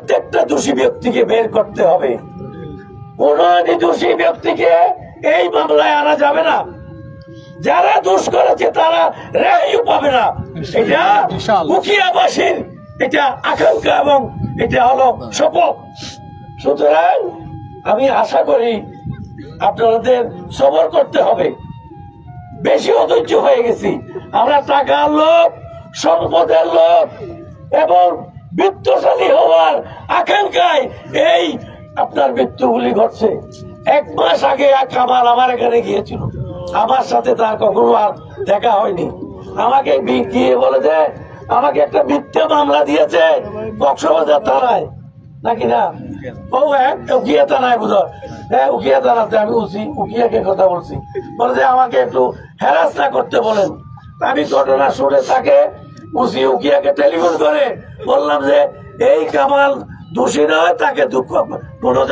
প্রত্যেকটা দোষী ব্যক্তিকে বের করতে হবে। কোন দোষী ব্যক্তিকে এই মামলায় আনা যাবে না। যারা দোষ করেছে তারা রেহাইও পাবে না। এটা মুখিয়াবাসীর এটা আকাঙ্ক্ষা এবং এটা হলো শপথ। সুতরাং আমি আশা করি আপনাদের সবর করতে হবে। বেশি অধৈর্য হয়ে গেছি। আমরা টাকার লোক সম্পদের লোক এবং বৃত্তশালী হওয়ার আকাঙ্ক্ষায় এই আপনার মৃত্যুগুলি ঘটছে। এক মাস আগে এক কামাল আমার এখানে গিয়েছিল। আমার সাথে তার কখনো আর দেখা হয়নি। আমাকে গিয়ে বলেছে আমাকে একটা মিথ্যা মামলা দিয়েছে কক্সবাজার থানায়। নাকি না? ও হ্যাঁ উকিয়া থানায় বোধ। হ্যাঁ। উকিয়া থানাতে আমি উসি উকিয়াকে কথা বলছি। বলে যে, আমাকে একটু হ্যারাস না করতে বলেন। আমি ঘটনা শুনে তাকে উসি উকিয়াকে টেলিফোন করে বললাম যে, এই কামাল দোষী নয় তাকে দুঃখ কোনো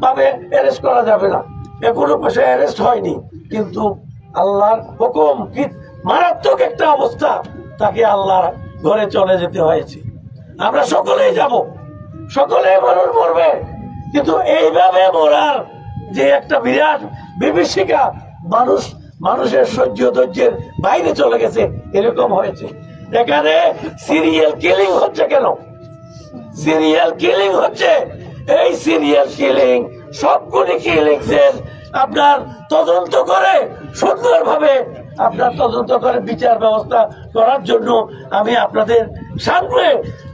ভাবে অ্যারেস্ট করা যাবে না। এখনও সে অ্যারেস্ট হয়নি। কিন্তু আল্লাহর হুকুম কি? মারাত্মক একটা অবস্থা। তাকে আল্লাহর ঘরে চলে যেতে হয়েছে। আমরা সকলেই যাব। সকলে মানুষ মরবে। কিন্তু এইভাবে মরার যে একটা বিরাট বিভীষিকা মানুষ, মানুষের সহ্য ধৈর্যের বাইরে চলে গেছে, এরকম হয়েছে। এখানে সিরিয়াল কিলিং হচ্ছে কেন? সিরিয়াল কিলিং হচ্ছে। এই সিরিয়াল কিলিং সবগুলি কিলিং আপনার তদন্ত করে, সুন্দরভাবে আপনার তদন্ত করে বিচার ব্যবস্থা করার জন্য আমি আপনাদের সামনে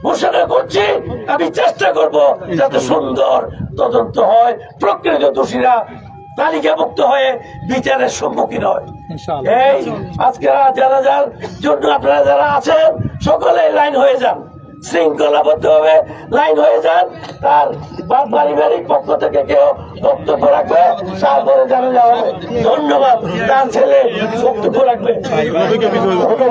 ঘোষণা করছি। আমি চেষ্টা করব যাতে সুন্দর তদন্ত হয়, প্রকৃত দোষীরা তালিকাভুক্ত হয়ে বিচারের সম্মুখীন হয়। আজকে যারা যার জন্য আপনারা যারা আছেন সকলে লাইন হয়ে যান। শৃঙ্খলাবদ্ধ হবে লাইন হয়ে যান। তার পারিবারিক পক্ষ থেকে কেউ বক্তব্য রাখবে, তারপরে জানা যাবে। ধন্যবাদ। তার ছেলে বক্তব্য রাখবে।